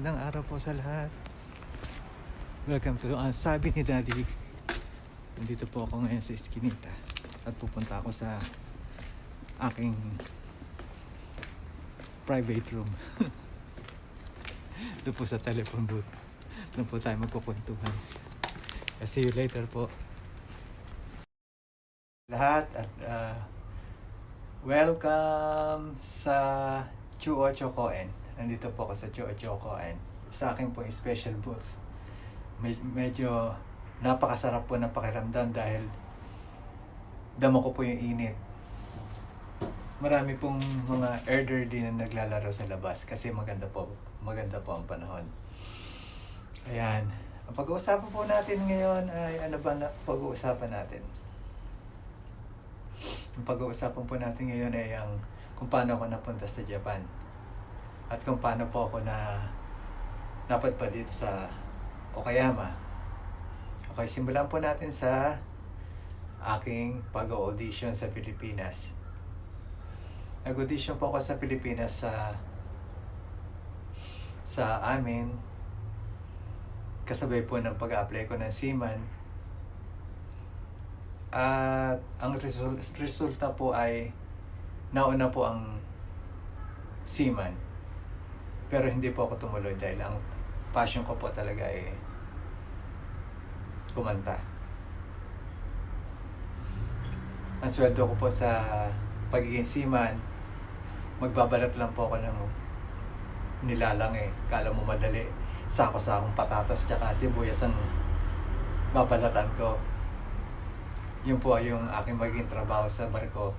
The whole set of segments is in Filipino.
magandang araw po sa lahat. Welcome to ang sabi ni Daddy. Nandito po ako ngayon sa Eskinita at pupunta ako sa aking private room. Doon po sa telephone booth. Doon po tayo magkukwentuhan. See you later po. Lahat at ah, welcome sa Chuo Chocoen. Nandito po ako sa Chuo Chocoen. Sa akin po special booth. Med- medyo napakasarap po ng pakiramdam dahil damo ko po yung init. Marami pong mga elderly na naglalaro sa labas kasi maganda po, maganda po ang panahon. Ayan. Ang pag-uusapan po natin ngayon ay ano ba na pag-uusapan natin? Ang pag-uusapan po natin ngayon ay ang kung paano ako napunta sa Japan. At kung paano po ako na napadpa dito sa Okayama. Okay, simulan po natin sa aking pag-audition sa Pilipinas. Nag-audition po ako sa Pilipinas sa sa amin kasabay po ng pag-apply ko ng Seaman at ang result, resulta po ay nauna po ang Seaman pero hindi po ako tumuloy dahil ang passion ko po talaga ay kumanta. Ang sweldo ko po sa pagiging seaman magbabalat lang po ako ng nilalang eh. Kala mo madali sako-sakong patatas tsaka sibuyas ang babalatan ko. Yun po yung aking magiging trabaho sa barko.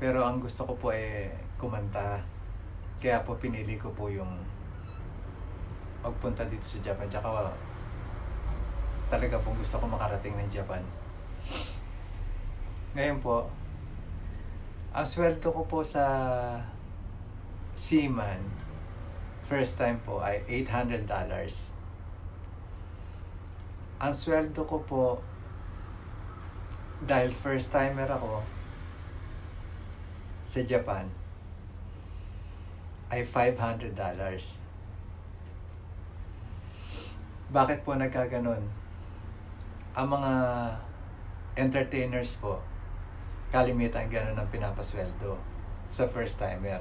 Pero ang gusto ko po ay kumanta kaya po pinili ko po yung magpunta dito sa Japan. Tsaka talaga po gusto ko makarating ng Japan. Ngayon po ang sweldo ko po sa Seaman first time po ay $800 ang sweldo ko po dahil first timer ako sa Japan ay $500 bakit po nagkaganon ang mga entertainers po kalimitan ganun ang pinapasweldo sa first timer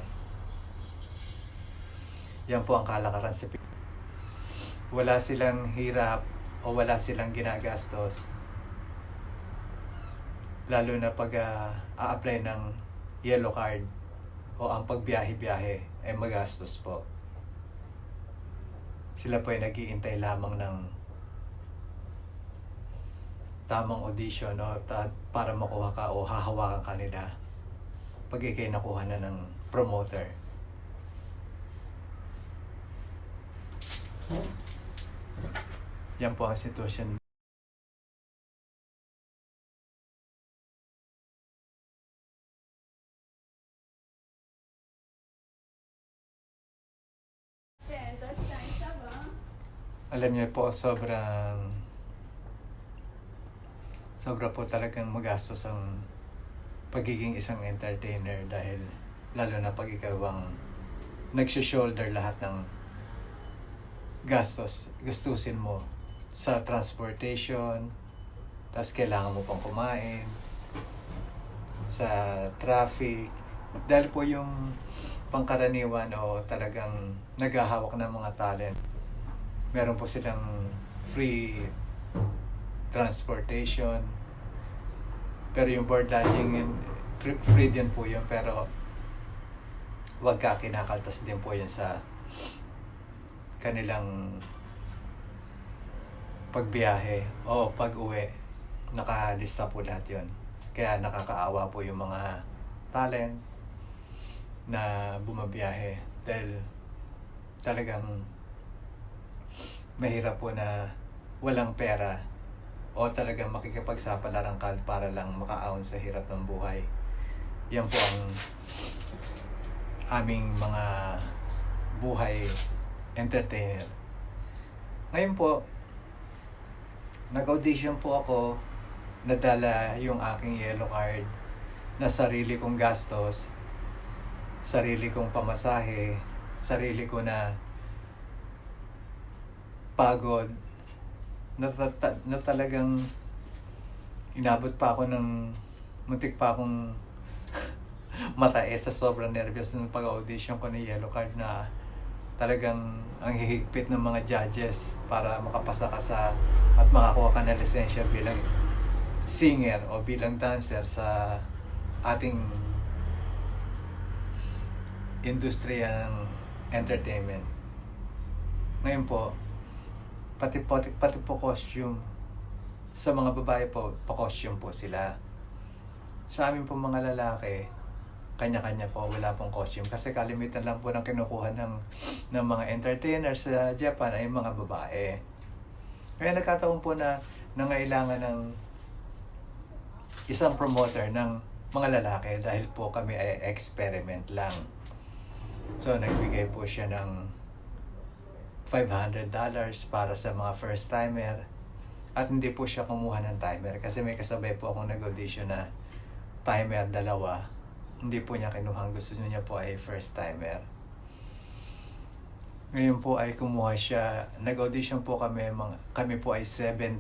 yan po ang kalakaran sa. Wala silang hirap o wala silang ginagastos. Lalo na pag ah, a-apply ng yellow card o ang pagbiyahe-biyahe ay magastos po. Sila po ay nagiintay lamang ng tamang audition o ta- para makuha ka o hahawakan ka nila pag ikay nakuha na ng promoter. Yan po ang sitwasyon. Alam niyo po, sobrang sobra po talagang magastos ang pagiging isang entertainer dahil lalo na pag ikaw ang nagsho-shoulder lahat ng gastos, gastusin mo sa transportation, tapos kailangan mo pang kumain, sa traffic, dahil po yung pangkaraniwan o talagang naghahawak ng mga talent, meron po silang free transportation, pero yung board lodging, yun, free, free din po yun, pero wag ka kinakaltas din po yan sa kanilang pagbiyahe o pag-uwi. Nakalista po lahat yun. Kaya nakakaawa po yung mga talent na bumabiyahe dahil talagang mahirap po na walang pera o talagang makikipagsapalaran ka para lang makaahon sa hirap ng buhay. Yan po ang aming mga buhay entertainer. Ngayon po, nag-audition po ako, nadala yung aking yellow card na sarili kong gastos, sarili kong pamasahe, sarili ko na pagod na, ta- na talagang inabot pa ako ng muntik pa akong matae sa sobrang nervous nung pag-audition ko ni Yellow Card na talagang ang hihigpit ng mga judges para makapasa ka sa at makakuha ka ng lisensya bilang singer o bilang dancer sa ating industriya ng entertainment. Ngayon po, pati po, pati po costume, sa mga babae po, pa-costume po sila. Sa amin po mga lalaki, kanya-kanya po, wala pong costume. Kasi kalimitan lang po ng kinukuha ng, ng mga entertainers sa Japan ay mga babae. Kaya nagkataon po na nangailangan ng isang promoter ng mga lalaki dahil po kami ay experiment lang. So, nagbigay po siya ng $500 para sa mga first timer. At hindi po siya kumuha ng timer kasi may kasabay po akong nag-audition na timer dalawa. Hindi po niya kinuha. Gusto niya po ay first timer. Ngayon po ay kumuha siya. Nag-audition po kami. Mga, kami po ay 70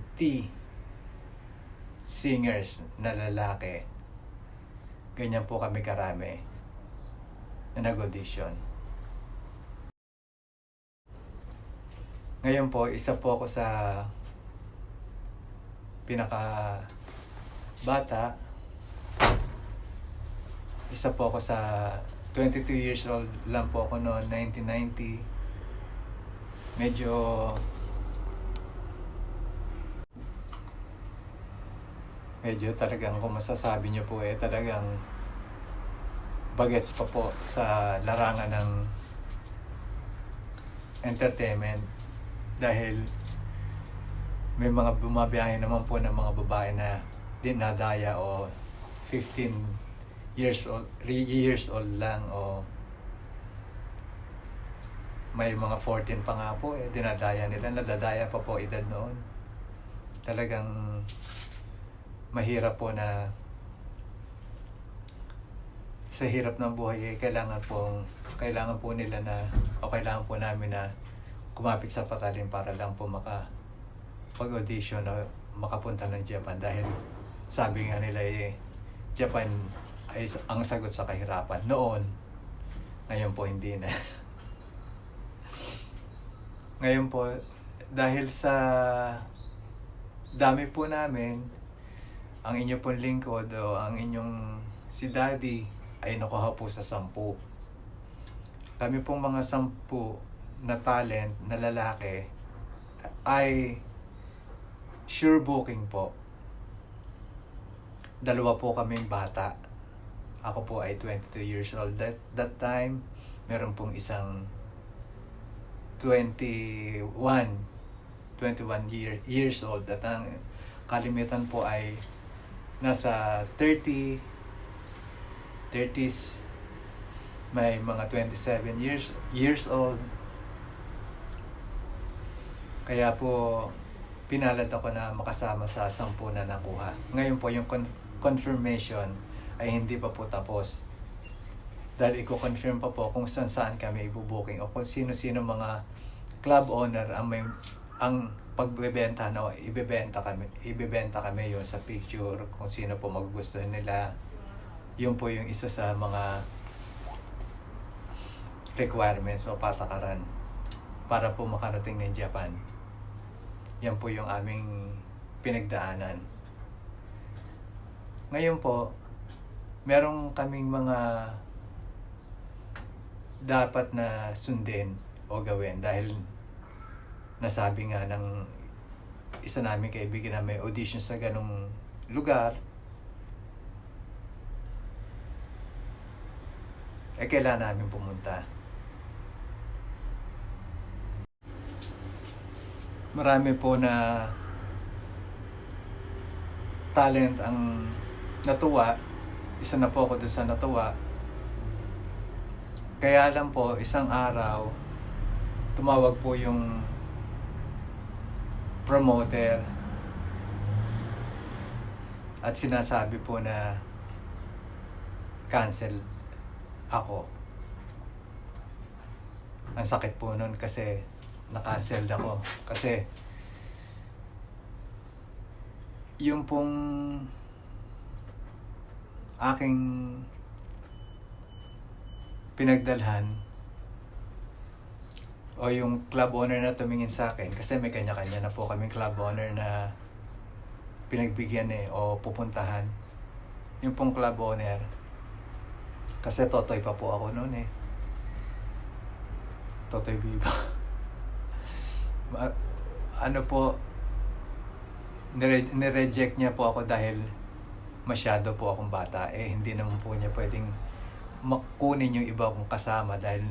singers na lalaki. Ganyan po kami karami na nag-audition. Ngayon po, isa po ako sa pinaka bata. Isa po ako sa 22 years old lang po ako noon, 1990. Medyo medyo talagang kung masasabi niyo po eh talagang bagets pa po sa larangan ng entertainment dahil may mga bumabiyahe naman po ng mga babae na dinadaya o 15 years old, 3 years old lang o may mga 14 pa nga po eh, dinadaya nila, nadadaya pa po edad noon. Talagang mahirap po na sa hirap ng buhay eh, kailangan po kailangan po nila na o kailangan po namin na kumapit sa patalim para lang po maka pag-audition o makapunta ng Japan. Dahil sabi nga nila eh Japan ay ang sagot sa kahirapan. Noon ngayon po hindi na. Ngayon po dahil sa dami po namin ang inyo pong lingkod o ang inyong si daddy ay nakuha po sa sampu. Kami pong mga sampu na talent na lalaki ay sure booking po. Dalawa po kaming bata. Ako po ay 22 years old that, that time. Meron pong isang 21 21 year, years old at ang kalimitan po ay nasa 30 30s may mga 27 years years old kaya po pinalad ako na makasama sa sampu na nakuha. Ngayon po yung con- confirmation ay hindi pa po tapos. Dahil i-confirm pa po kung saan saan kami ibubuking o kung sino-sino mga club owner ang may ang pagbebenta no ibebenta kami ibebenta kami yon sa picture kung sino po magugustuhan nila. Yun po yung isa sa mga requirements o patakaran para po makarating ng Japan yan po yung aming pinagdaanan. Ngayon po merong kaming mga dapat na sundin o gawin dahil nasabi nga ng isa namin kaibigan na may audition sa ganong lugar. Eh kailangan namin pumunta marami po na talent ang natuwa. Isa na po ako dun sa natuwa. Kaya lang po isang araw tumawag po yung promoter. At sinasabi po na cancel ako. Ang sakit po nun kasi na-cancel ako. Kasi yung pong aking pinagdalhan o yung club owner na tumingin sa akin kasi may kanya-kanya na po kaming club owner na pinagbigyan eh o pupuntahan. Yung pong club owner kasi totoy pa po ako noon eh. Totoy biba ano po nire- nireject niya po ako dahil masyado po akong bata eh hindi naman po niya pwedeng makunin yung iba kong kasama dahil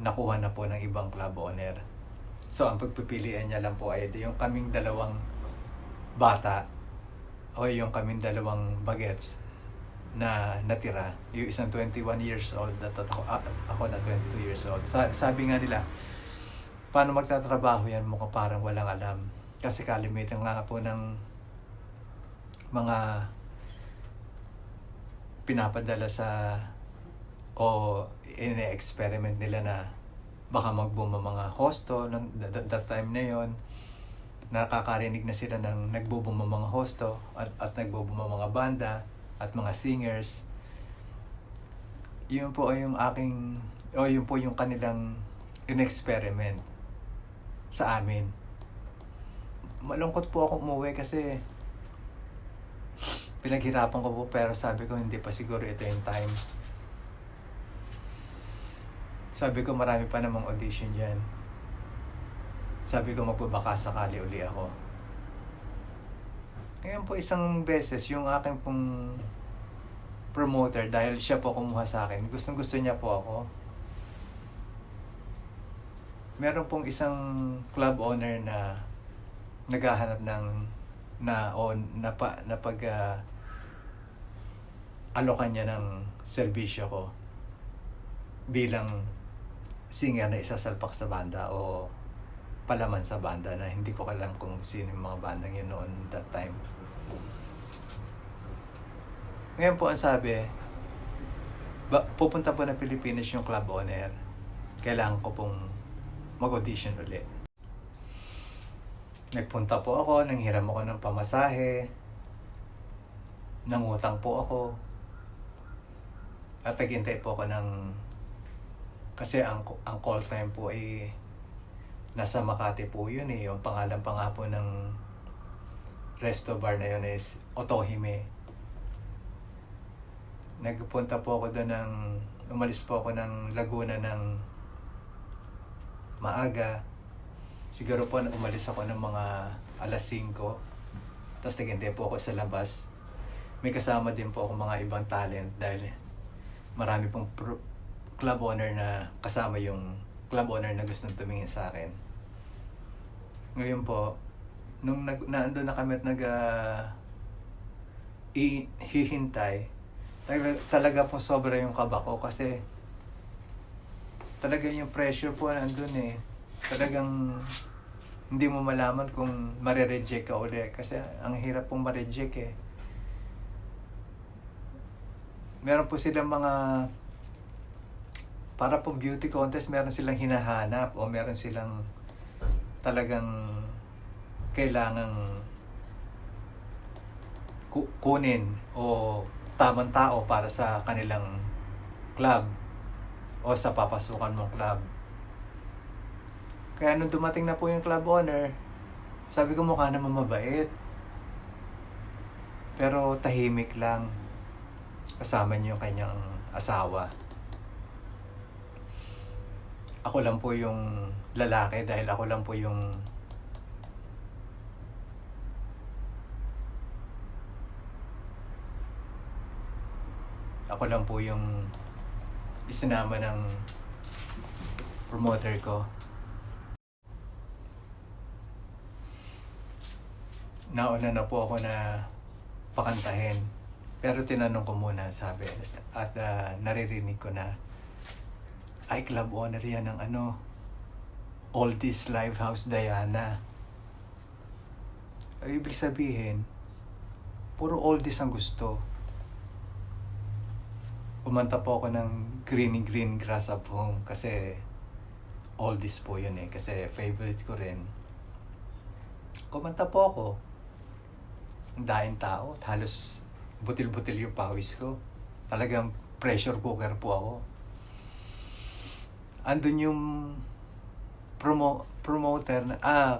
nakuha na po ng ibang club owner. So, ang pagpipilian niya lang po ay yung kaming dalawang bata o yung kaming dalawang bagets na natira. Yung isang 21 years old at ako, at ako na 22 years old. Sa, sabi nga nila, paano magtatrabaho yan mo parang walang alam. Kasi kalimitan nga po ng mga pinapadala sa o ine-experiment nila na baka magboom ang mga hosto that, that- time na yon nakakarinig na sila ng nagboboom ang mga hosto at, at nagboboom ang mga banda at mga singers. Yun po ay yung aking o yun po yung kanilang in-experiment sa amin malungkot po ako umuwi kasi pinaghirapan ko po pero sabi ko hindi pa siguro ito yung time sabi ko marami pa namang audition dyan. Sabi ko magbabaka sakali uli ako. Ngayon po isang beses yung aking pong promoter dahil siya po kumuha sa akin. Gustong gusto niya po ako. Meron pong isang club owner na naghahanap ng na o napa napag ah, alokan niya ng serbisyo ko bilang singer na isasalpak sa banda o palaman sa banda na hindi ko alam kung sino yung mga bandang yun noon that time. Ngayon po ang sabi, ba, pupunta po ng Pilipinas yung club owner. Kailangan ko pong mag-audition ulit. Nagpunta po ako, nanghiram ako ng pamasahe, nangutang po ako, at naghintay po ako ng kasi ang ang call time po ay nasa Makati po yun eh. Yung pangalan pa nga po ng resto bar na yun is Otohime. Nagpunta po ako doon ng umalis po ako ng Laguna ng maaga. Siguro po umalis ako ng mga alas 5. Tapos naghintay po ako sa labas. May kasama din po ako mga ibang talent dahil marami pong pro- club owner na kasama yung club owner na gustong tumingin sa akin. Ngayon po, nung nag, naandun na kami at nag ah, i- hihintay, talaga, talaga po sobra yung kaba ko kasi talaga yung pressure po nandun eh. Talagang hindi mo malaman kung marireject ka uli kasi ang hirap pong mareject eh. Meron po silang mga para po beauty contest, meron silang hinahanap o meron silang talagang kailangang ku- kunin o tamang tao para sa kanilang club o sa papasukan mong club. Kaya nung dumating na po yung club owner, sabi ko mukha naman mabait. Pero tahimik lang. Kasama niyo yung kanyang asawa ako lang po yung lalaki dahil ako lang po yung ako lang po yung isinama ng promoter ko. Nauna na po ako na pakantahin. Pero tinanong ko muna, sabi, at ah, naririnig ko na ay club owner yan ng ano Oldies Livehouse Diana ay ibig sabihin puro oldies ang gusto umanta po ako ng Green Green Grass of Home kasi oldies po yun eh. Kasi favorite ko rin. Kumanta po ako. Ang tao. at Halos butil-butil yung pawis ko. Talagang pressure cooker po ako. Andun yung promo promoter na, ah,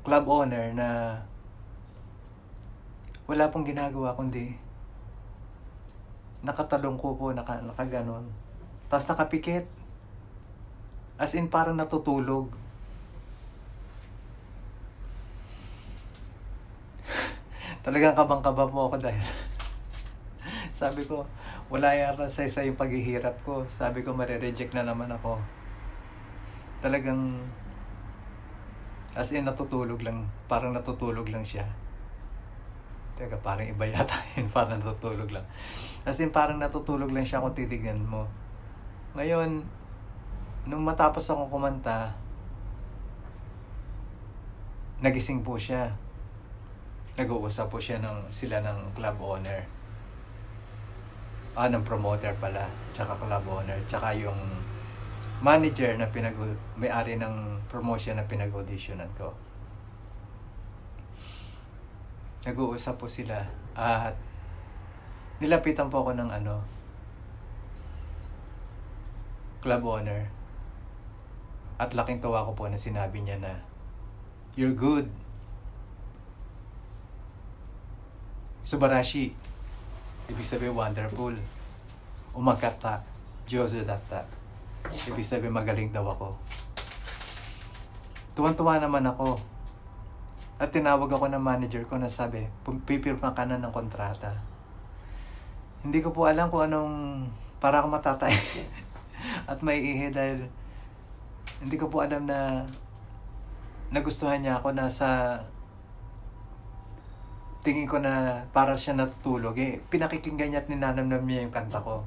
club owner na wala pong ginagawa kundi nakatalong ko po, naka, nakaganon. Tapos nakapikit. As in, parang natutulog. Talagang kabang-kaba po ako dahil sabi ko, wala yata sa isa yung paghihirap ko. Sabi ko, marireject na naman ako. Talagang, as in, natutulog lang. Parang natutulog lang siya. Teka, parang iba yata yun. Parang natutulog lang. As in, parang natutulog lang siya kung titignan mo. Ngayon, nung matapos akong kumanta, nagising po siya. Nag-uusap po siya ng sila ng club owner. Ah, ng promoter pala. Tsaka club owner. Tsaka yung manager na pinag may-ari ng promotion na pinag-auditionan ko. Nag-uusap po sila. At nilapitan po ako ng ano, club owner. At laking tuwa ko po na sinabi niya na, You're good. Subarashi. Ibig sabihin wonderful. Umakata. Jozo datta. Ibig sabihin magaling daw ako. Tuwan-tuwa naman ako. At tinawag ako ng manager ko na sabi, pipirma ka na ng kontrata. Hindi ko po alam kung anong para ako matatay. At may ihi dahil hindi ko po alam na nagustuhan niya ako na sa tingin ko na para siya natutulog eh. Pinakikinggan niya at ninanamnam niya yung kanta ko.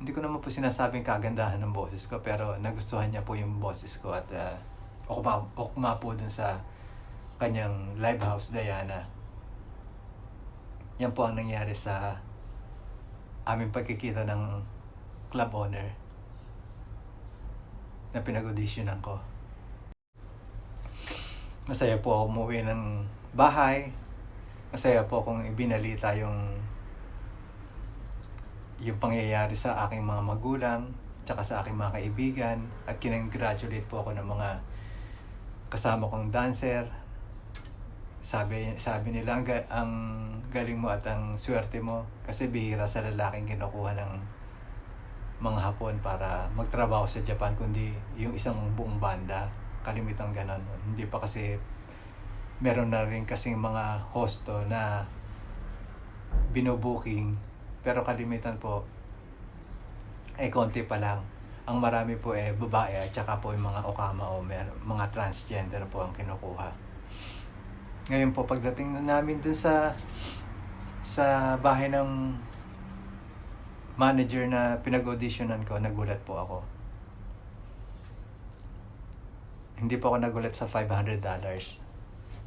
Hindi ko naman po sinasabing kagandahan ng boses ko pero nagustuhan niya po yung boses ko at uh, ukma, ukma po dun sa kanyang live house Diana. Yan po ang nangyari sa aming pagkikita ng club owner na pinag-auditionan ko. Masaya po ako umuwi ng bahay. Masaya po akong ibinalita yung yung pangyayari sa aking mga magulang tsaka sa aking mga kaibigan at kinongratulate po ako ng mga kasama kong dancer sabi sabi nila ang, ang galing mo at ang swerte mo kasi bihira sa lalaking kinukuha ng mga hapon para magtrabaho sa Japan kundi yung isang buong banda. Kalimitang ganon. Hindi pa kasi meron na rin kasing mga hosto na binubuking pero kalimitan po ay konti pa lang. Ang marami po eh babae at saka po yung mga okama o mga transgender po ang kinukuha ngayon po pagdating na namin dun sa sa bahay ng manager na pinag-auditionan ko, nagulat po ako. Hindi po ako nagulat sa $500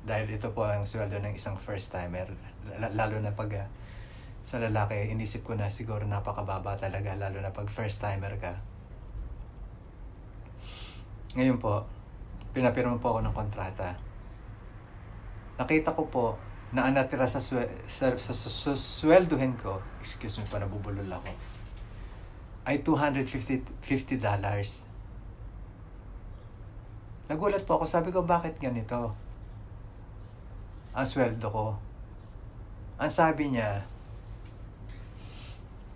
dahil ito po ang sweldo ng isang first timer. Lalo na pag ah, sa lalaki inisip ko na siguro napakababa talaga lalo na pag first timer ka. Ngayon po pinapirma po ako ng kontrata nakita ko po na ang natira sa, swe, sa, sa, sa, sa sweldohin ko, excuse me pa nabubulol ako, ay $250 50 dollars. Nagulat po ako, sabi ko, bakit ganito? Ang sweldo ko. Ang sabi niya,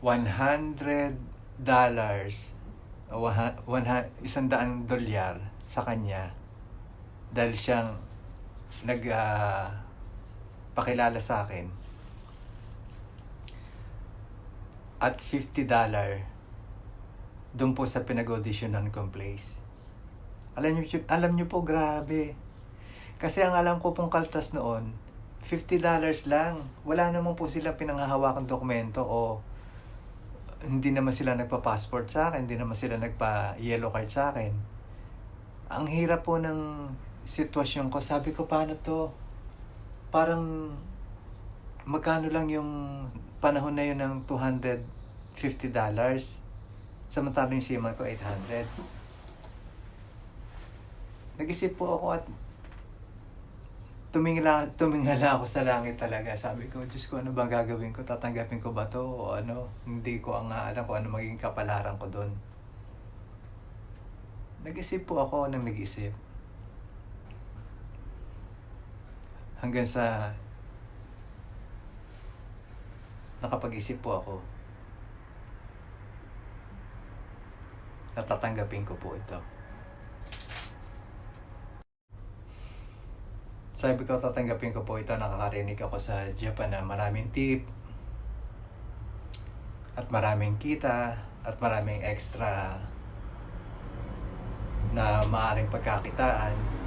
100 dollars, isang daang dolyar sa kanya dahil siyang nag ah, pakilala sa akin at 50 dollar doon po sa pinag-auditionan kong place. Alam niyo, alam niyo po, grabe. Kasi ang alam ko pong kaltas noon, 50 dollars lang. Wala naman po silang pinanghahawakang dokumento o hindi naman sila nagpa-passport sa akin, hindi naman sila nagpa-yellow card sa akin. Ang hirap po ng sitwasyon ko. Sabi ko, paano to? Parang magkano lang yung panahon na yun ng $250 dollars. Samantalang yung seaman ko, 800. nag-isip po ako at tumingala, tumingala ako sa langit talaga. Sabi ko, Diyos ko, ano ba gagawin ko? Tatanggapin ko ba to o ano? Hindi ko ang alam ko ano magiging kapalaran ko doon. Nag-isip po ako ng nag-isip. Hanggang sa nakapag-isip po ako. Natatanggapin ko po ito. Sabi ko, tatanggapin ko po ito. Nakakarinig ako sa Japan na maraming tip at maraming kita at maraming extra na maaring pagkakitaan.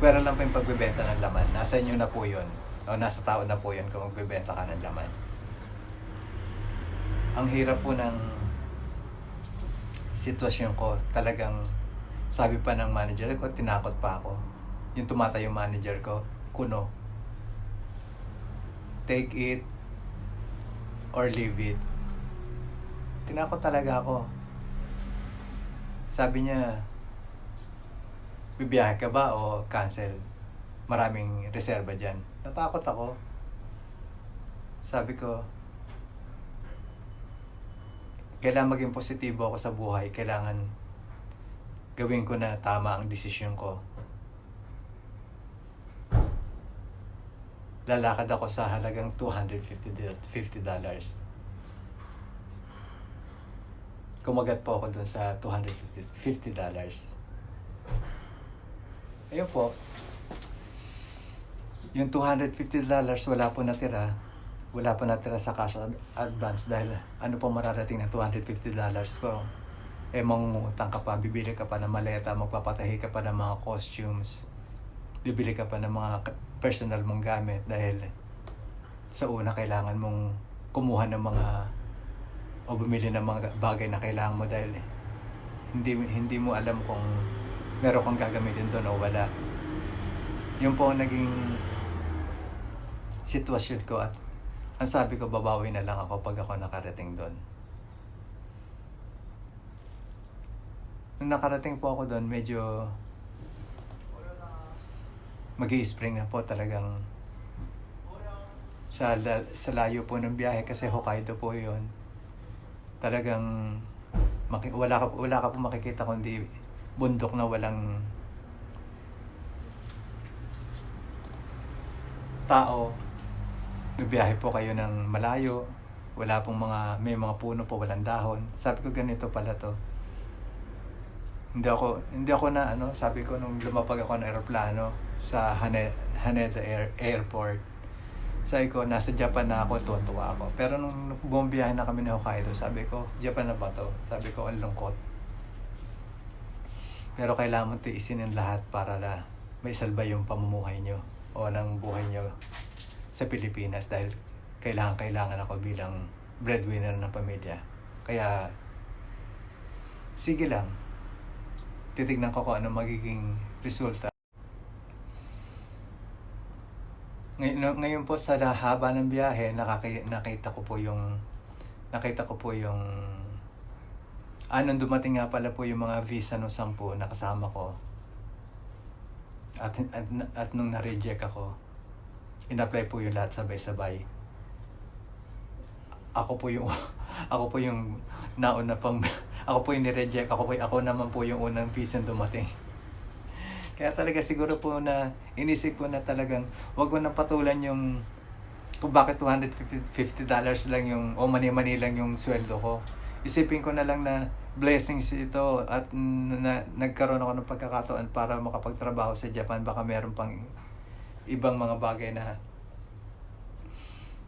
Pero lang pa yung pagbebenta ng laman. Nasa inyo na po yun. O nasa tao na po yun kung magbebenta ka ng laman. Ang hirap po ng sitwasyon ko. Talagang sabi pa ng manager ko, tinakot pa ako. Yung tumatayo manager ko, kuno. Take it or leave it. Tinakot talaga ako. Sabi niya, bibiyahe ka ba o cancel? Maraming reserva dyan. Natakot ako. Sabi ko, kailangan maging positibo ako sa buhay. Kailangan gawin ko na tama ang desisyon ko. Lalakad ako sa halagang $250 dollars. Kumagat po ako dun sa $250 dollars. Ayun po. Yung $250 dollars wala po natira. Wala po natira sa cash ad- advance dahil ano po mararating ng $250 dollars ko. Eh mangungutang ka pa, bibili ka pa ng maleta, magpapatahi ka pa ng mga costumes. Bibili ka pa ng mga personal mong gamit dahil sa una kailangan mong kumuha ng mga o bumili ng mga bagay na kailangan mo dahil hindi hindi mo alam kung meron kang gagamitin doon o wala. Yun po ang naging sitwasyon ko at ang sabi ko babawi na lang ako pag ako nakarating doon. Nung nakarating po ako doon, medyo mag spring na po talagang sa, sa layo po ng biyahe kasi Hokkaido po yun. Talagang wala ka wala ka po makikita kundi bundok na walang tao. Bibiyahe po kayo ng malayo. Wala pong mga may mga puno po walang dahon. Sabi ko ganito pala to. Hindi ako hindi ako na ano, sabi ko nung lumapag ako ng eroplano sa Hane, Haneda Air, Airport. Sabi ko, nasa Japan na ako, tuwa-tuwa ako. Pero nung bumabiyahe na kami ng Hokkaido, sabi ko, Japan na ba to? Sabi ko, ang lungkot. Pero kailangan mo tiisin ang lahat para na may salba yung pamumuhay nyo o ng buhay nyo sa Pilipinas dahil kailangan kailangan ako bilang breadwinner ng pamilya. Kaya sige lang. Titignan ko kung ano magiging resulta. Ngayon, ngayon po sa haba ng biyahe, nakaki, nakita ko po yung nakita ko po yung ah, nung dumating nga pala po yung mga visa no sampu na kasama ko. At, at, at nung na-reject ako, in-apply po yung lahat sabay-sabay. Ako po yung ako po yung nauna pang ako po yung ni-reject, ako po ako naman po yung unang visa dumating. Kaya talaga siguro po na inisip ko na talagang wag ko nang patulan yung kung bakit 250 dollars lang yung o mani-mani lang yung sweldo ko. Isipin ko na lang na blessings ito at na, nagkaroon ako ng pagkakataon para makapagtrabaho sa Japan. Baka meron pang ibang mga bagay na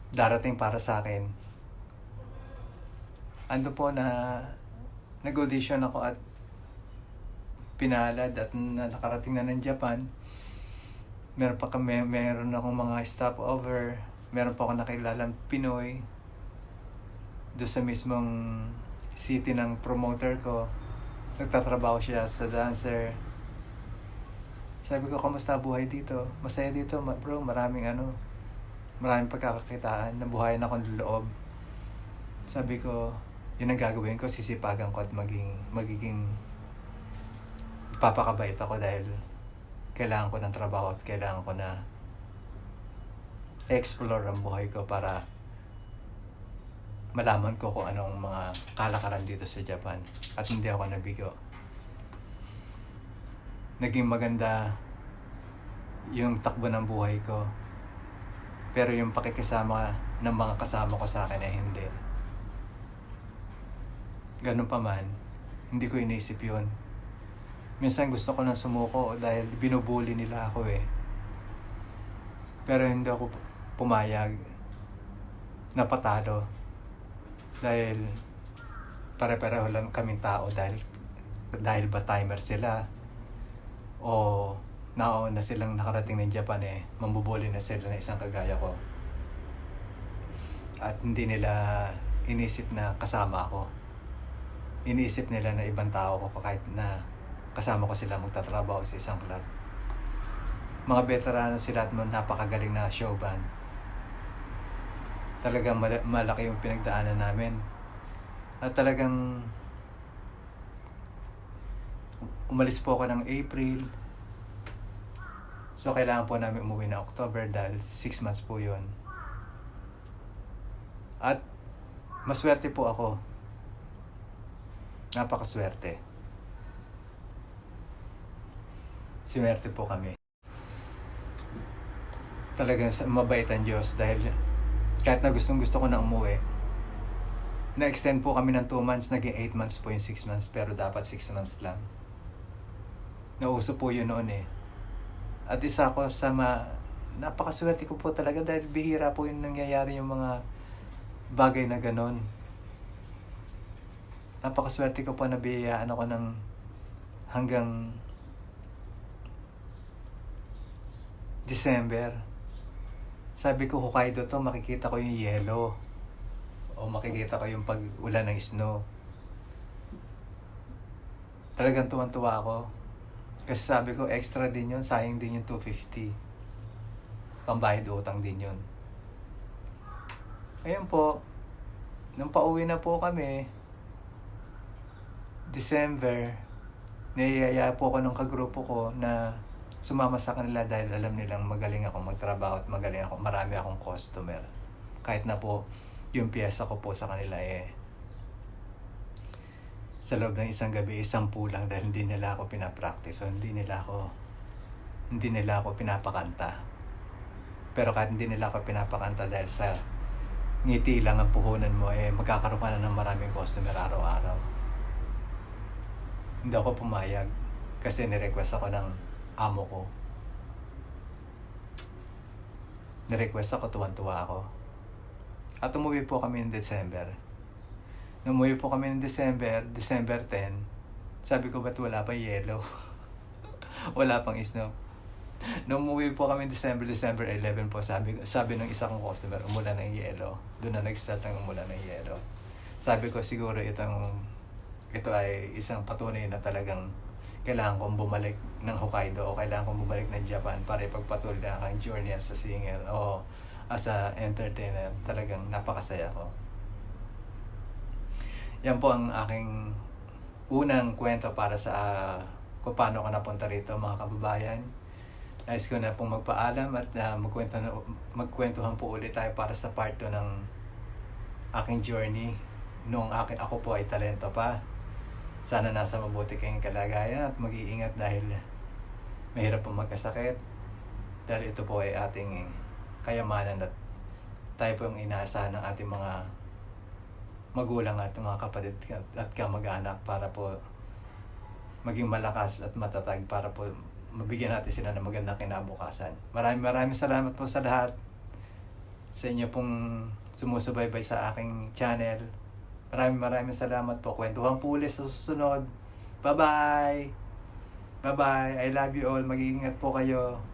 darating para sa akin. Ando po na nag-audition ako at pinalad at na nakarating na ng Japan. Meron pa kami, meron akong mga stopover. Meron pa ako nakilalang Pinoy. Doon sa mismong city ng promoter ko. Nagtatrabaho siya sa dancer. Sabi ko, kamusta buhay dito? Masaya dito, bro. Maraming ano, maraming pagkakakitaan. Nabuhayan akong loob. Sabi ko, yun ang gagawin ko. Sisipagan ko at maging, magiging papakabait ako dahil kailangan ko ng trabaho at kailangan ko na explore ang buhay ko para malaman ko kung anong mga kalakaran dito sa Japan at hindi ako nabigo. Naging maganda yung takbo ng buhay ko pero yung pakikisama ng mga kasama ko sa akin ay hindi. Ganun pa man, hindi ko iniisip yun. Minsan gusto ko nang sumuko dahil binubuli nila ako eh. Pero hindi ako pumayag na patalo. Dahil pare-pareho lang kaming tao dahil dahil ba timer sila? O naon na silang nakarating ng Japan eh mambubuli na sila na isang kagaya ko. At hindi nila inisip na kasama ako. Iniisip nila na ibang tao ko kahit na kasama ko sila magtatrabaho sa isang club. Mga veterano sila at napakagaling na show band talagang mal- malaki yung pinagdaanan namin. At talagang umalis po ako ng April. So kailangan po namin umuwi na October dahil 6 months po yun. At maswerte po ako. Napakaswerte. Swerte po kami. Talagang mabait ang Diyos dahil kahit na gustong gusto ko na umuwi na-extend po kami ng 2 months, naging 8 months po yung 6 months, pero dapat 6 months lang. Nauso po yun noon eh. At isa ko sa ma... Napakaswerte ko po talaga dahil bihira po yung nangyayari yung mga bagay na ganon. Napakaswerte ko po na biyayaan ako ng hanggang December. Sabi ko, Hokkaido to, makikita ko yung yellow o makikita ko yung pag-ulan ng snow. Talagang tuwan-tuwa ako. Kasi sabi ko, extra din yun, sayang din yung 250. Pambayad utang din yun. Ayun po, nung pauwi na po kami, December, niyayaya po ako ng kagrupo ko na sumama sa kanila dahil alam nilang magaling ako magtrabaho at magaling ako, marami akong customer. Kahit na po, yung piyesa ko po sa kanila eh sa loob ng isang gabi isang pulang dahil hindi nila ako pinapractice. O hindi nila ako hindi nila ako pinapakanta. Pero kahit hindi nila ako pinapakanta dahil sa ngiti lang ang puhunan mo eh magkakaroon ka na ng maraming customer araw-araw. Hindi ako pumayag kasi nirequest ako ng amo ko nirequest ako tuwan-tuwa ako at umuwi po kami ng December. Nung umuwi po kami ng December, December 10, sabi ko ba't wala pa yellow? wala pang snow. Nung umuwi po kami December, December 11 po, sabi, sabi ng isa kong customer, umulan ng yellow. Doon na nag-start ng umulan ng yellow. Sabi ko siguro itong, ito ay isang patunay na talagang kailangan kong bumalik ng Hokkaido o kailangan kong bumalik ng Japan para ipagpatuloy na aking journey as a singer o as a entertainer. Talagang napakasaya ko. Yan po ang aking unang kwento para sa kung paano ka napunta rito mga kababayan. Nais ko na pong magpaalam at uh, magkwento na, magkwentuhan po ulit tayo para sa part 2 ng aking journey nung akin, ako po ay talento pa. Sana nasa mabuti kayong kalagayan at mag-iingat dahil mahirap po magkasakit. Dahil ito po ay ating kayamanan at tayo po yung inaasahan ng ating mga magulang at mga kapatid at, kamag-anak para po maging malakas at matatag para po mabigyan natin sila ng magandang kinabukasan. Maraming maraming salamat po sa lahat sa inyo pong sumusubaybay sa aking channel. Maraming maraming salamat po. Kwentuhan po ulit sa susunod. Bye-bye! Bye-bye! I love you all. Mag-iingat po kayo.